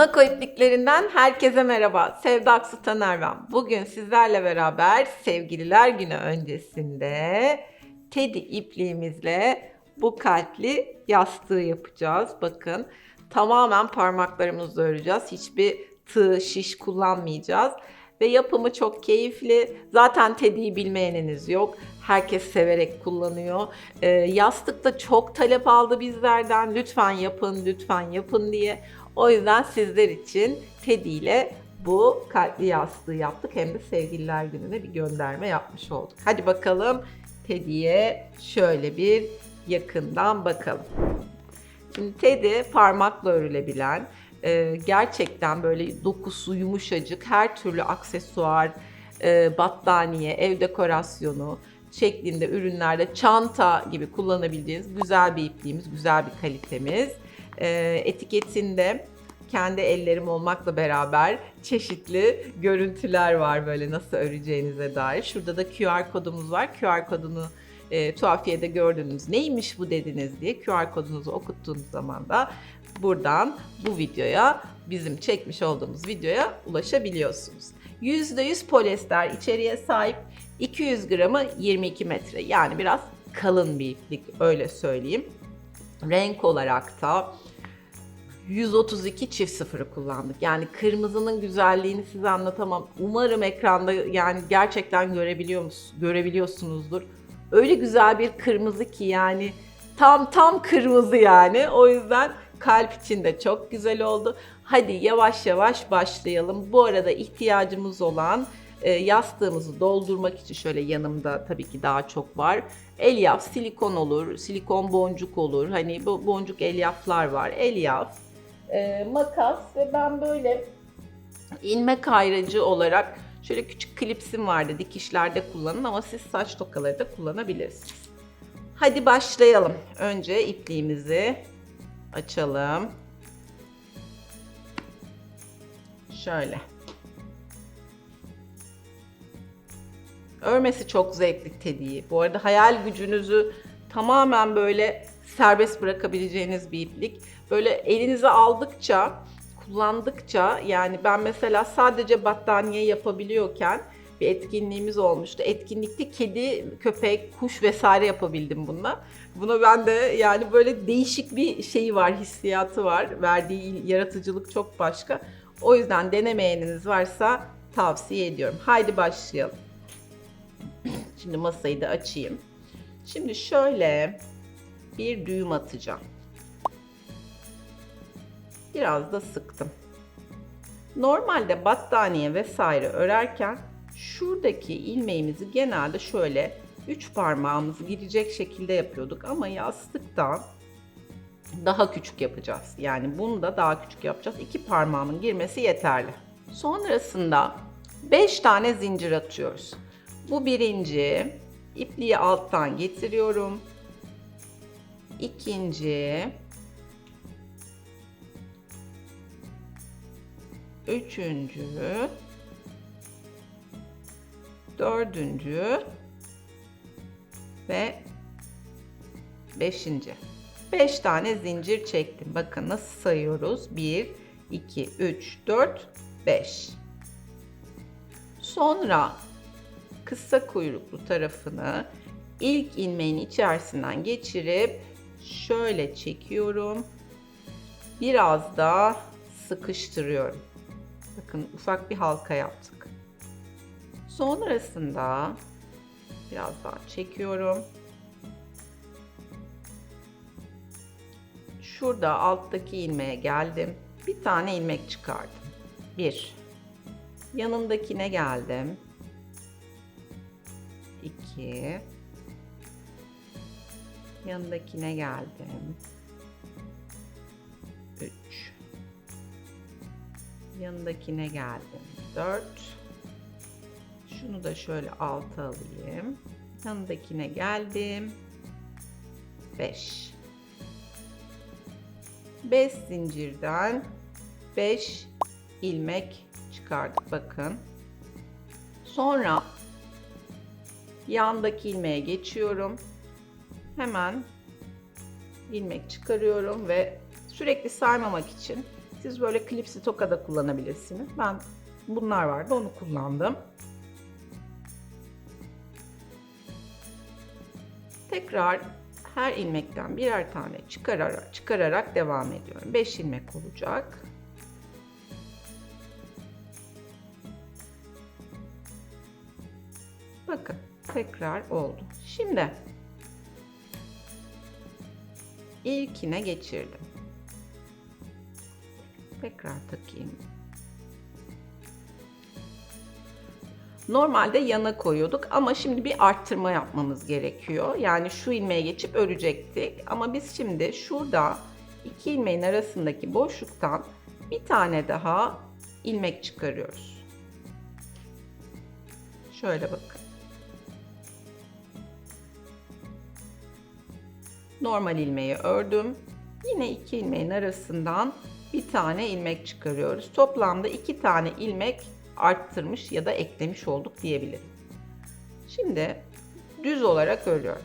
Nako ipliklerinden herkese merhaba. Sevda Aksu Taner ben. Bugün sizlerle beraber Sevgililer Günü öncesinde Teddy ipliğimizle bu kalpli yastığı yapacağız. Bakın tamamen parmaklarımızla öreceğiz. Hiçbir tığ, şiş kullanmayacağız. Ve yapımı çok keyifli. Zaten Teddy'yi bilmeyeniniz yok. Herkes severek kullanıyor. Ee, yastık da çok talep aldı bizlerden. Lütfen yapın, lütfen yapın diye. O yüzden sizler için Teddy ile bu kalpli yastığı yaptık. Hem de sevgililer gününe bir gönderme yapmış olduk. Hadi bakalım Teddy'ye şöyle bir yakından bakalım. Şimdi Teddy parmakla örülebilen, e, gerçekten böyle dokusu yumuşacık, her türlü aksesuar, e, battaniye, ev dekorasyonu şeklinde ürünlerde çanta gibi kullanabileceğiniz güzel bir ipliğimiz, güzel bir kalitemiz. E, etiketinde kendi ellerim olmakla beraber çeşitli görüntüler var böyle nasıl öreceğinize dair. Şurada da QR kodumuz var. QR kodunu e, tuhafiyede gördünüz. Neymiş bu dediniz diye QR kodunuzu okuttuğunuz zaman da buradan bu videoya bizim çekmiş olduğumuz videoya ulaşabiliyorsunuz. %100 polyester içeriğe sahip 200 gramı 22 metre yani biraz kalın bir iplik öyle söyleyeyim. Renk olarak da 132 çift sıfırı kullandık. Yani kırmızının güzelliğini size anlatamam. Umarım ekranda yani gerçekten görebiliyor musunuz, görebiliyorsunuzdur. Öyle güzel bir kırmızı ki yani tam tam kırmızı yani. O yüzden kalp için de çok güzel oldu. Hadi yavaş yavaş başlayalım. Bu arada ihtiyacımız olan e, yastığımızı doldurmak için şöyle yanımda tabii ki daha çok var. Elyaf, silikon olur, silikon boncuk olur. Hani bu boncuk elyaflar var. Elyaf, e, makas ve ben böyle ilmek ayrıcı olarak şöyle küçük klipsim vardı. Dikişlerde kullanın ama siz saç tokaları da kullanabilirsiniz. Hadi başlayalım. Önce ipliğimizi açalım. Şöyle. Örmesi çok zevkli Teddy'yi. Bu arada hayal gücünüzü tamamen böyle serbest bırakabileceğiniz bir iplik. Böyle elinize aldıkça, kullandıkça yani ben mesela sadece battaniye yapabiliyorken bir etkinliğimiz olmuştu. Etkinlikte kedi, köpek, kuş vesaire yapabildim bununla. Buna ben de yani böyle değişik bir şeyi var, hissiyatı var. Verdiği yaratıcılık çok başka. O yüzden denemeyeniniz varsa tavsiye ediyorum. Haydi başlayalım. Şimdi masayı da açayım. Şimdi şöyle bir düğüm atacağım. Biraz da sıktım. Normalde battaniye vesaire örerken şuradaki ilmeğimizi genelde şöyle 3 parmağımız girecek şekilde yapıyorduk ama yastıkta daha küçük yapacağız. Yani bunu da daha küçük yapacağız. 2 parmağımın girmesi yeterli. Sonrasında 5 tane zincir atıyoruz. Bu birinci. ipliği alttan getiriyorum. İkinci. Üçüncü. Dördüncü. Ve beşinci. Beş tane zincir çektim. Bakın nasıl sayıyoruz. Bir, iki, üç, dört, beş. Sonra kısa kuyruklu tarafını ilk ilmeğin içerisinden geçirip şöyle çekiyorum. Biraz da sıkıştırıyorum. Bakın ufak bir halka yaptık. Sonrasında biraz daha çekiyorum. Şurada alttaki ilmeğe geldim. Bir tane ilmek çıkardım. Bir. Yanındakine geldim. 2 yanındakine geldim. 3 yanındakine geldim. 4 şunu da şöyle alta alayım. Yanındakine geldim. 5 5 zincirden 5 ilmek çıkardık. Bakın. Sonra yandaki ilmeğe geçiyorum. Hemen ilmek çıkarıyorum ve sürekli saymamak için Siz böyle klipsi toka da kullanabilirsiniz. Ben bunlar vardı onu kullandım. Tekrar her ilmekten birer tane çıkararak, çıkararak devam ediyorum. 5 ilmek olacak. Bakın tekrar oldu. Şimdi ilkine geçirdim. Tekrar takayım. Normalde yana koyuyorduk ama şimdi bir arttırma yapmamız gerekiyor. Yani şu ilmeğe geçip örecektik. Ama biz şimdi şurada iki ilmeğin arasındaki boşluktan bir tane daha ilmek çıkarıyoruz. Şöyle bakın. Normal ilmeği ördüm. Yine iki ilmeğin arasından bir tane ilmek çıkarıyoruz. Toplamda iki tane ilmek arttırmış ya da eklemiş olduk diyebilirim. Şimdi düz olarak örüyorum.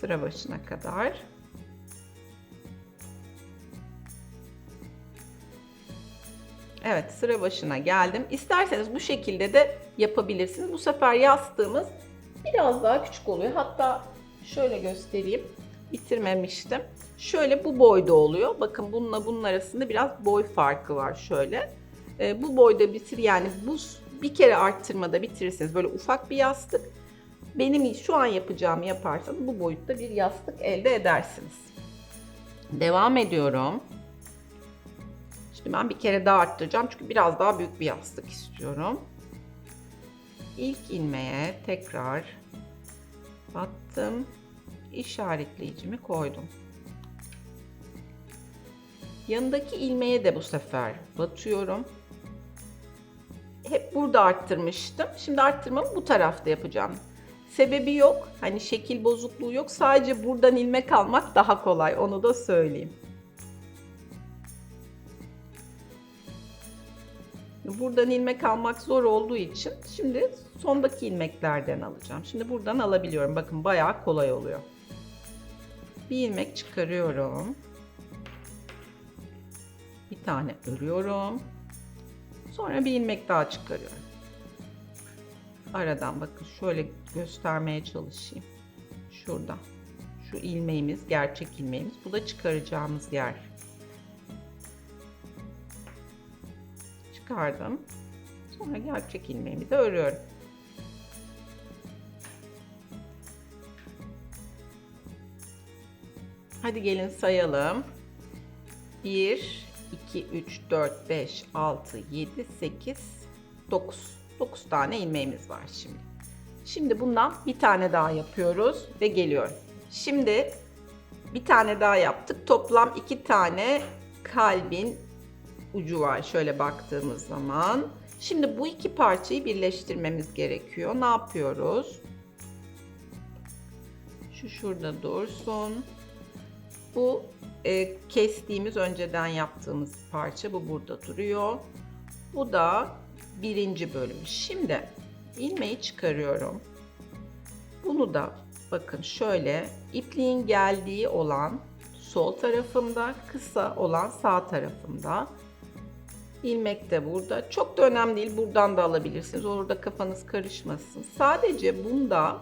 Sıra başına kadar. Evet sıra başına geldim. İsterseniz bu şekilde de yapabilirsiniz. Bu sefer yastığımız biraz daha küçük oluyor. Hatta şöyle göstereyim. Bitirmemiştim. Şöyle bu boyda oluyor. Bakın bununla bunun arasında biraz boy farkı var şöyle. E, bu boyda bitir yani bu bir kere arttırmada bitirirseniz böyle ufak bir yastık. Benim şu an yapacağımı yaparsanız bu boyutta bir yastık elde edersiniz. Devam ediyorum. Şimdi ben bir kere daha arttıracağım çünkü biraz daha büyük bir yastık istiyorum. İlk ilmeğe tekrar battım. İşaretleyicimi koydum. Yanındaki ilmeğe de bu sefer batıyorum. Hep burada arttırmıştım. Şimdi arttırmamı bu tarafta yapacağım. Sebebi yok. Hani şekil bozukluğu yok. Sadece buradan ilmek almak daha kolay. Onu da söyleyeyim. Buradan ilmek almak zor olduğu için şimdi sondaki ilmeklerden alacağım. Şimdi buradan alabiliyorum. Bakın bayağı kolay oluyor. Bir ilmek çıkarıyorum. Bir tane örüyorum. Sonra bir ilmek daha çıkarıyorum. Aradan bakın şöyle göstermeye çalışayım. Şurada. Şu ilmeğimiz, gerçek ilmeğimiz. Bu da çıkaracağımız yer. Çıkardım. Sonra gerçek ilmeğimi de örüyorum. Hadi gelin sayalım. 1, 2, 3, 4, 5, 6, 7, 8, 9. 9 tane ilmeğimiz var şimdi. Şimdi bundan bir tane daha yapıyoruz ve geliyorum. Şimdi bir tane daha yaptık. Toplam iki tane kalbin ucu var şöyle baktığımız zaman. Şimdi bu iki parçayı birleştirmemiz gerekiyor. Ne yapıyoruz? Şu şurada dursun. Bu e, kestiğimiz önceden yaptığımız parça bu burada duruyor. Bu da birinci bölüm. Şimdi ilmeği çıkarıyorum. Bunu da bakın şöyle ipliğin geldiği olan sol tarafımda, kısa olan sağ tarafımda. İlmek de burada. Çok da önemli değil. Buradan da alabilirsiniz. Orada kafanız karışmasın. Sadece bunda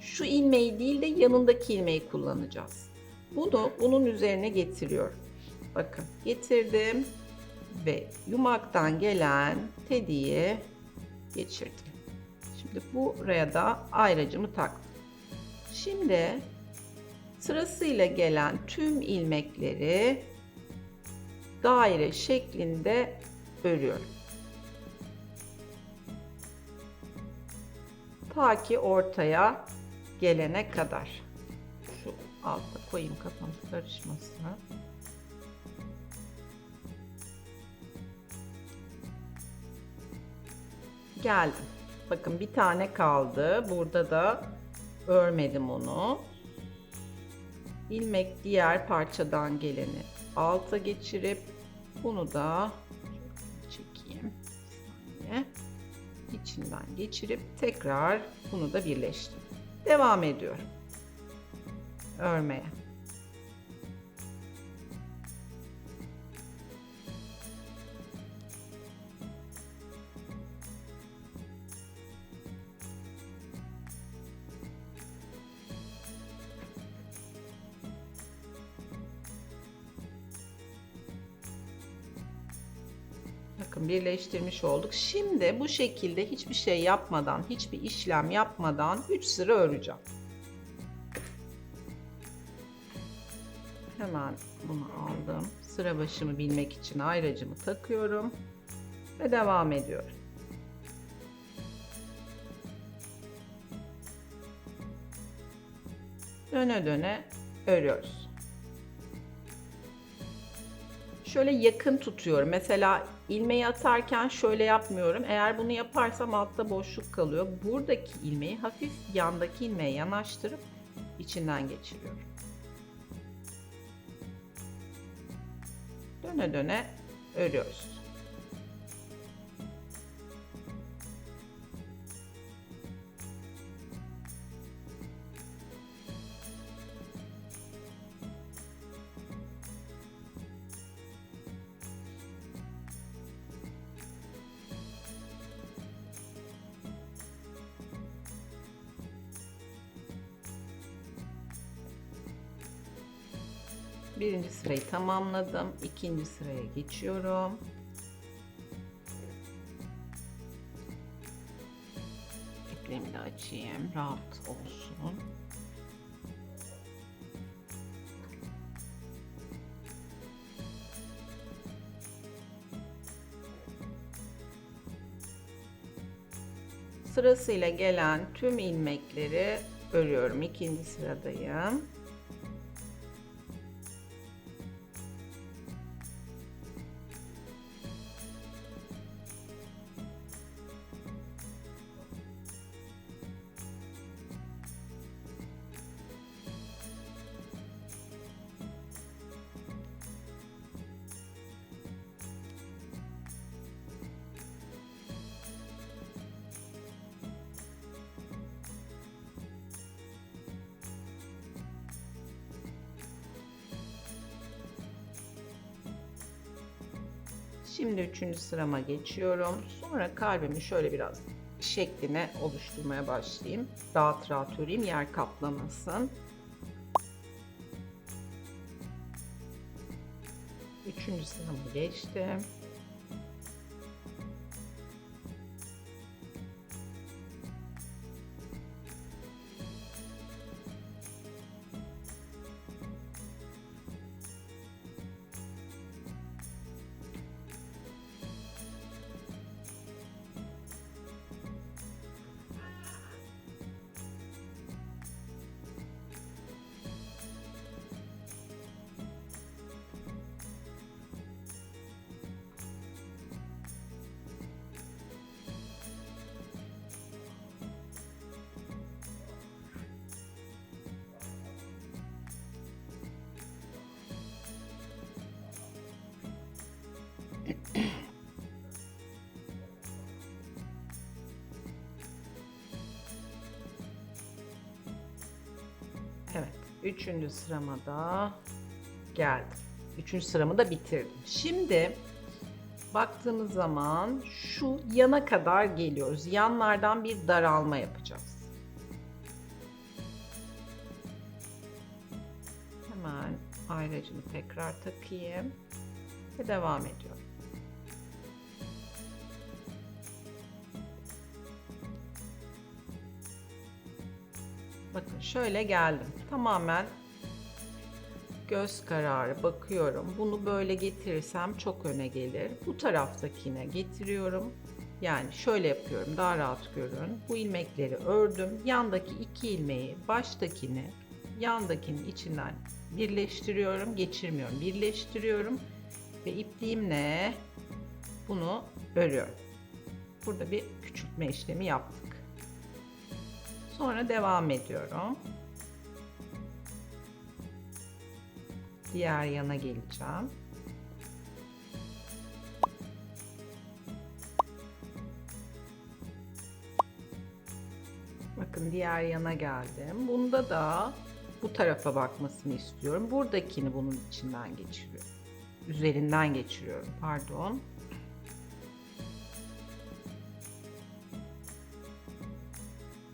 şu ilmeği değil de yanındaki ilmeği kullanacağız. Bunu bunun üzerine getiriyorum. Bakın getirdim ve yumaktan gelen tediyi geçirdim. Şimdi buraya da ayracımı taktım. Şimdi sırasıyla gelen tüm ilmekleri daire şeklinde örüyorum. Ta ki ortaya gelene kadar. Şu altta koyayım kafamız karışmasın. Geldim. Bakın bir tane kaldı. Burada da örmedim onu. İlmek diğer parçadan geleni alta geçirip bunu da çekeyim. Saniye. içinden geçirip tekrar bunu da birleştir. Devam ediyorum. Örmeye. Bakın birleştirmiş olduk. Şimdi bu şekilde hiçbir şey yapmadan, hiçbir işlem yapmadan 3 sıra öreceğim. Hemen bunu aldım. Sıra başımı bilmek için ayracımı takıyorum ve devam ediyorum. Döne döne örüyoruz. Şöyle yakın tutuyorum. Mesela ilmeği atarken şöyle yapmıyorum. Eğer bunu yaparsam altta boşluk kalıyor. Buradaki ilmeği hafif yandaki ilmeğe yanaştırıp içinden geçiriyorum. Döne döne örüyoruz. Tamamladım. İkinci sıraya geçiyorum. İpliğimi de açayım. Rahat olsun. Sırasıyla gelen tüm ilmekleri örüyorum. İkinci sıradayım. Şimdi üçüncü sırama geçiyorum. Sonra kalbimi şöyle biraz şekline oluşturmaya başlayayım. Rahat rahat öreyim yer kaplamasın. Üçüncü sırama geçtim. Üçüncü sırama da geldim. Üçüncü sıramı da bitirdim. Şimdi baktığımız zaman şu yana kadar geliyoruz. Yanlardan bir daralma yapacağız. Hemen ayracımı tekrar takayım ve devam ediyorum. Şöyle geldim. Tamamen göz kararı bakıyorum. Bunu böyle getirirsem çok öne gelir. Bu taraftakine getiriyorum. Yani şöyle yapıyorum daha rahat görün. Bu ilmekleri ördüm. Yandaki iki ilmeği baştakini yandakinin içinden birleştiriyorum. Geçirmiyorum. Birleştiriyorum. Ve ipliğimle bunu örüyorum. Burada bir küçültme işlemi yaptık. Sonra devam ediyorum. Diğer yana geleceğim. Bakın diğer yana geldim. Bunda da bu tarafa bakmasını istiyorum. Buradakini bunun içinden geçiriyorum. Üzerinden geçiriyorum. Pardon.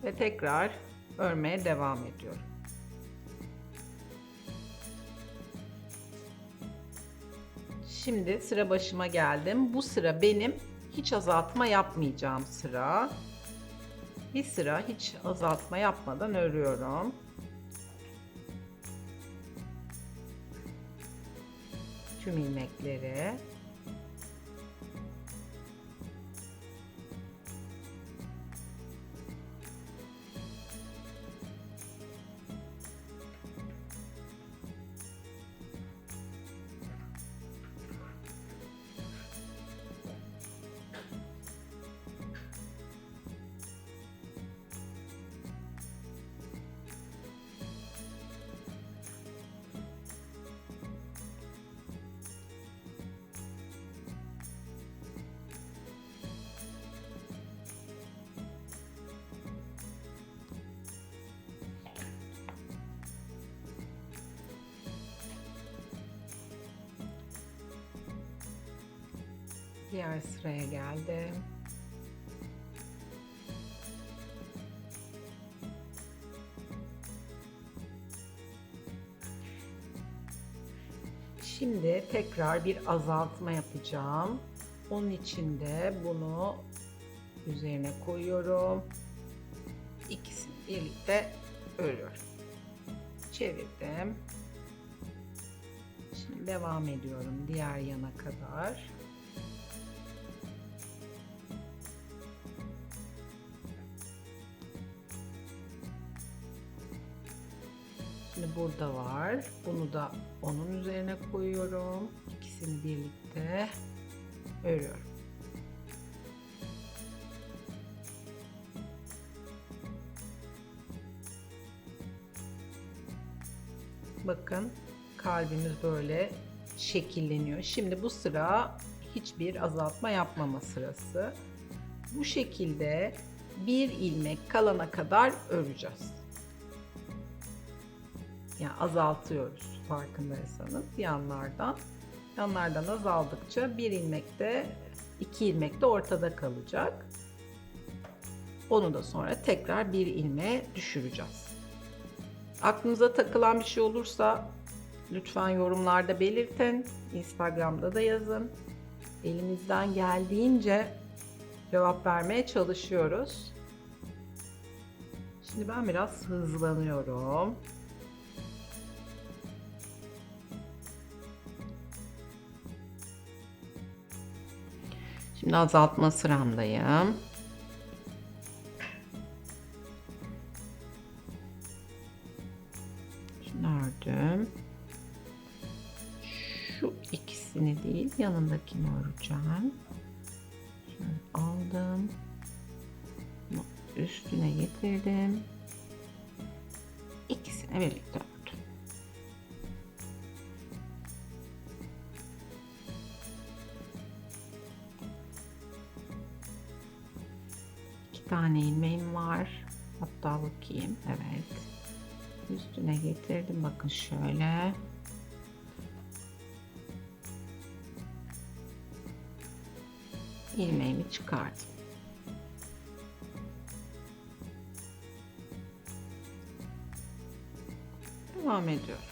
Ve tekrar örmeye devam ediyorum. Şimdi sıra başıma geldim. Bu sıra benim hiç azaltma yapmayacağım sıra. Bir sıra hiç azaltma yapmadan örüyorum. Tüm ilmekleri. Diğer sıraya geldim. Şimdi tekrar bir azaltma yapacağım. Onun için de bunu üzerine koyuyorum. İkisini birlikte örüyorum. Çevirdim. Şimdi devam ediyorum diğer yana kadar. Burada var. Bunu da onun üzerine koyuyorum. İkisini birlikte örüyorum. Bakın kalbimiz böyle şekilleniyor. Şimdi bu sıra hiçbir azaltma yapmama sırası. Bu şekilde bir ilmek kalana kadar öreceğiz. Yani azaltıyoruz farkındaysanız yanlardan. Yanlardan azaldıkça bir ilmek de iki ilmek de ortada kalacak. Onu da sonra tekrar bir ilmeğe düşüreceğiz. Aklınıza takılan bir şey olursa lütfen yorumlarda belirtin. Instagram'da da yazın. Elimizden geldiğince cevap vermeye çalışıyoruz. Şimdi ben biraz hızlanıyorum. Şimdi azaltma sıramdayım. Şunu ördüm. Şu ikisini değil yanındakini öreceğim. Şöyle aldım. Üstüne getirdim. İkisini birlikte tane ilmeğim var. Hatta bakayım. Evet. Üstüne getirdim. Bakın şöyle. ilmeğimi çıkardım. Devam ediyorum.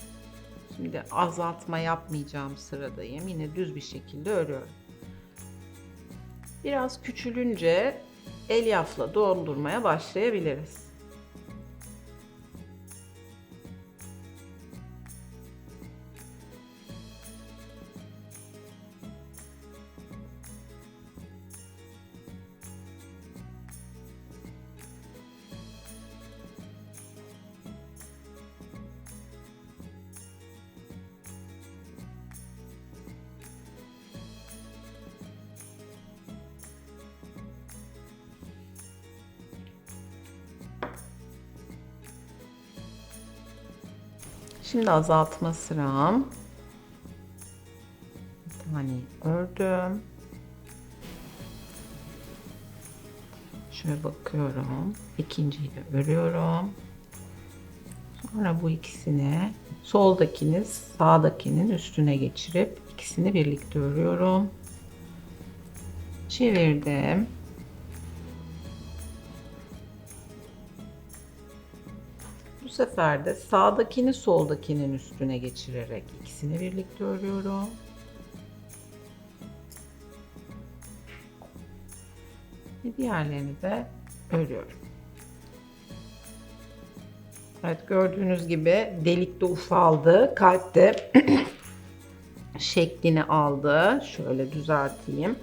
Şimdi azaltma yapmayacağım sıradayım. Yine düz bir şekilde örüyorum. Biraz küçülünce elyafla doldurmaya başlayabiliriz. Şimdi azaltma sıram. Bir tane ördüm. Şöyle bakıyorum. İkinciyi de örüyorum. Sonra bu ikisini soldakini sağdakinin üstüne geçirip ikisini birlikte örüyorum. Çevirdim. sefer de sağdakini soldakinin üstüne geçirerek ikisini birlikte örüyorum. Ve diğerlerini de örüyorum. Evet gördüğünüz gibi delik de ufaldı. Kalp de şeklini aldı. Şöyle düzelteyim.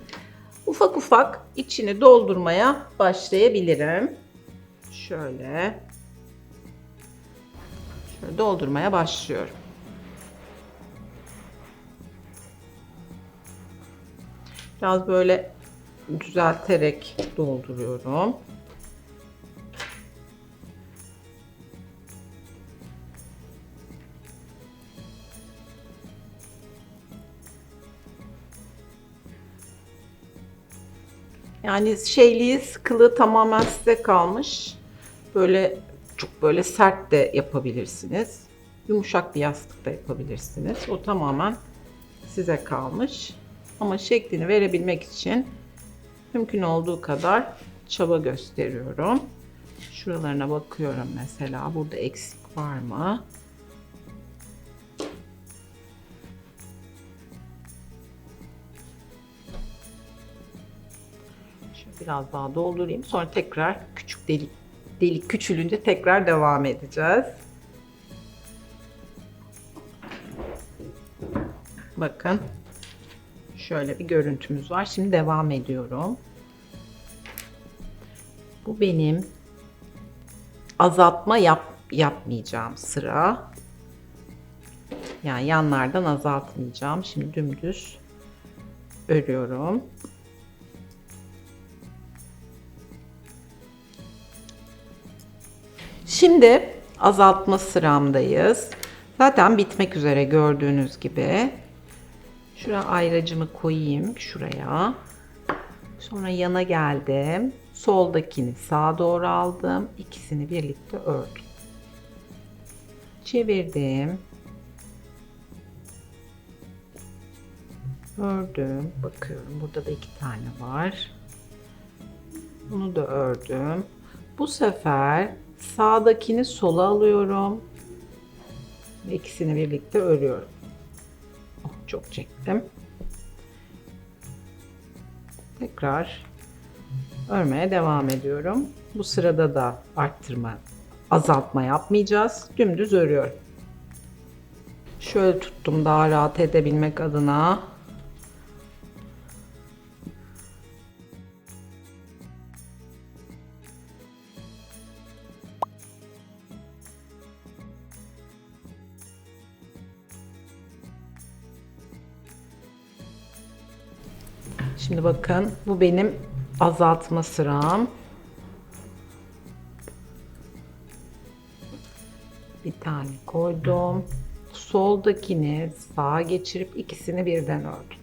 Ufak ufak içini doldurmaya başlayabilirim. Şöyle Şöyle doldurmaya başlıyorum. Biraz böyle düzelterek dolduruyorum. Yani şeyliği, sıkılığı tamamen size kalmış. Böyle çok böyle sert de yapabilirsiniz. Yumuşak bir yastık da yapabilirsiniz. O tamamen size kalmış. Ama şeklini verebilmek için mümkün olduğu kadar çaba gösteriyorum. Şuralarına bakıyorum mesela. Burada eksik var mı? Şöyle biraz daha doldurayım. Sonra tekrar küçük delik delik küçülünce tekrar devam edeceğiz. Bakın. Şöyle bir görüntümüz var. Şimdi devam ediyorum. Bu benim azaltma yap, yapmayacağım sıra. Yani yanlardan azaltmayacağım. Şimdi dümdüz örüyorum. Şimdi azaltma sıramdayız. Zaten bitmek üzere gördüğünüz gibi. Şuraya ayracımı koyayım şuraya. Sonra yana geldim. Soldakini sağa doğru aldım. İkisini birlikte ördüm. Çevirdim. Ördüm. Bakıyorum burada da iki tane var. Bunu da ördüm. Bu sefer sağdakini sola alıyorum. Ve ikisini birlikte örüyorum. Oh, çok çektim. Tekrar örmeye devam ediyorum. Bu sırada da arttırma, azaltma yapmayacağız. Dümdüz örüyorum. Şöyle tuttum daha rahat edebilmek adına. Şimdi bakın bu benim azaltma sıram. Bir tane koydum. Soldakini sağa geçirip ikisini birden ördüm.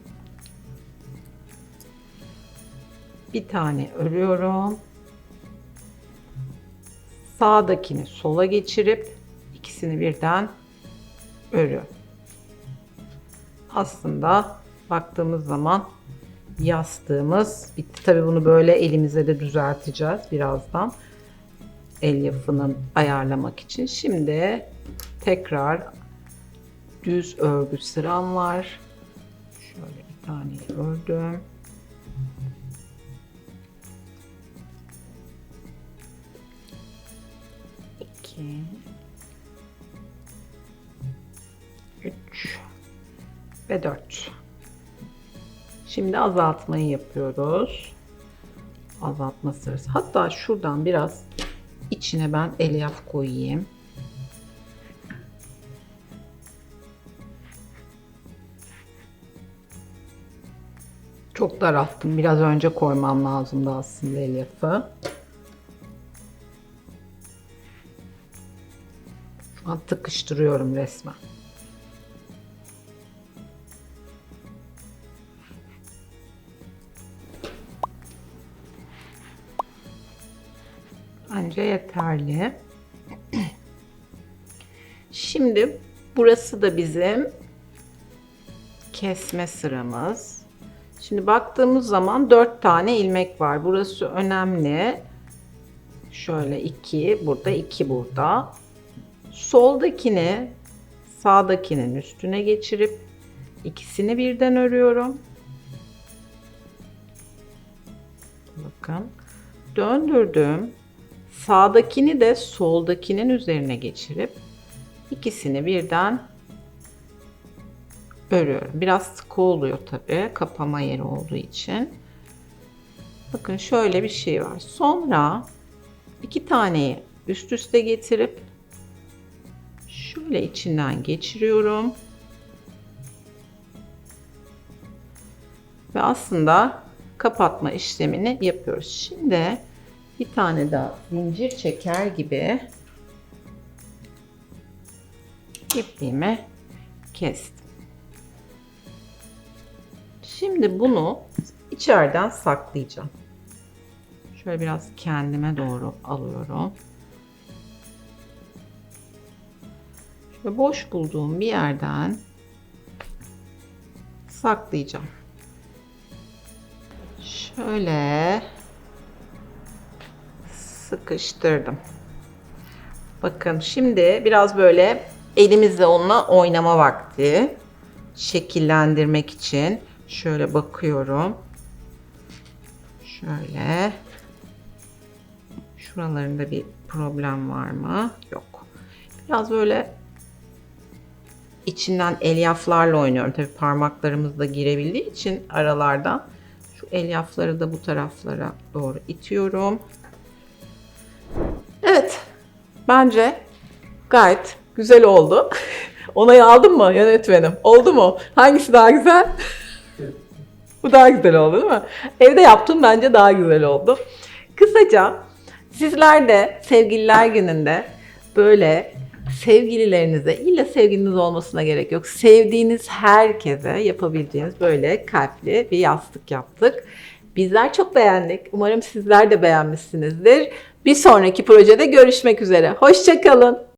Bir tane örüyorum. Sağdakini sola geçirip ikisini birden örüyorum. Aslında baktığımız zaman yastığımız bitti. Tabii bunu böyle elimize de düzelteceğiz birazdan. Elyafını ayarlamak için. Şimdi tekrar düz örgü sıram var. Şöyle bir tane ördüm. İki. Üç. Ve dört. Şimdi azaltmayı yapıyoruz. Azaltma sırası. Hatta şuradan biraz içine ben elyaf koyayım. Çok daralttım. Biraz önce koymam lazımdı aslında elyafı. Şu an tıkıştırıyorum resmen. Bence yeterli. Şimdi burası da bizim kesme sıramız. Şimdi baktığımız zaman 4 tane ilmek var. Burası önemli. Şöyle 2, burada 2 burada. Soldakini sağdakinin üstüne geçirip ikisini birden örüyorum. Bakın. Döndürdüm. Sağdakini de soldakinin üzerine geçirip ikisini birden örüyorum. Biraz sıkı oluyor tabii kapama yeri olduğu için. Bakın şöyle bir şey var. Sonra iki taneyi üst üste getirip şöyle içinden geçiriyorum. Ve aslında kapatma işlemini yapıyoruz. Şimdi bir tane daha zincir çeker gibi ipliğimi kestim. Şimdi bunu içeriden saklayacağım. Şöyle biraz kendime doğru alıyorum. Şöyle boş bulduğum bir yerden saklayacağım. Şöyle sıkıştırdım. Bakın şimdi biraz böyle elimizle onunla oynama vakti. Şekillendirmek için şöyle bakıyorum. Şöyle. Şuralarında bir problem var mı? Yok. Biraz böyle içinden elyaflarla oynuyorum. Tabii parmaklarımız da girebildiği için aralardan şu elyafları da bu taraflara doğru itiyorum. Bence gayet güzel oldu. Onayı aldın mı yönetmenim? Oldu mu? Hangisi daha güzel? Bu daha güzel oldu değil mi? Evde yaptım bence daha güzel oldu. Kısaca sizler de sevgililer gününde böyle sevgililerinize illa sevgiliniz olmasına gerek yok. Sevdiğiniz herkese yapabileceğiniz böyle kalpli bir yastık yaptık. Bizler çok beğendik. Umarım sizler de beğenmişsinizdir. Bir sonraki projede görüşmek üzere. Hoşçakalın.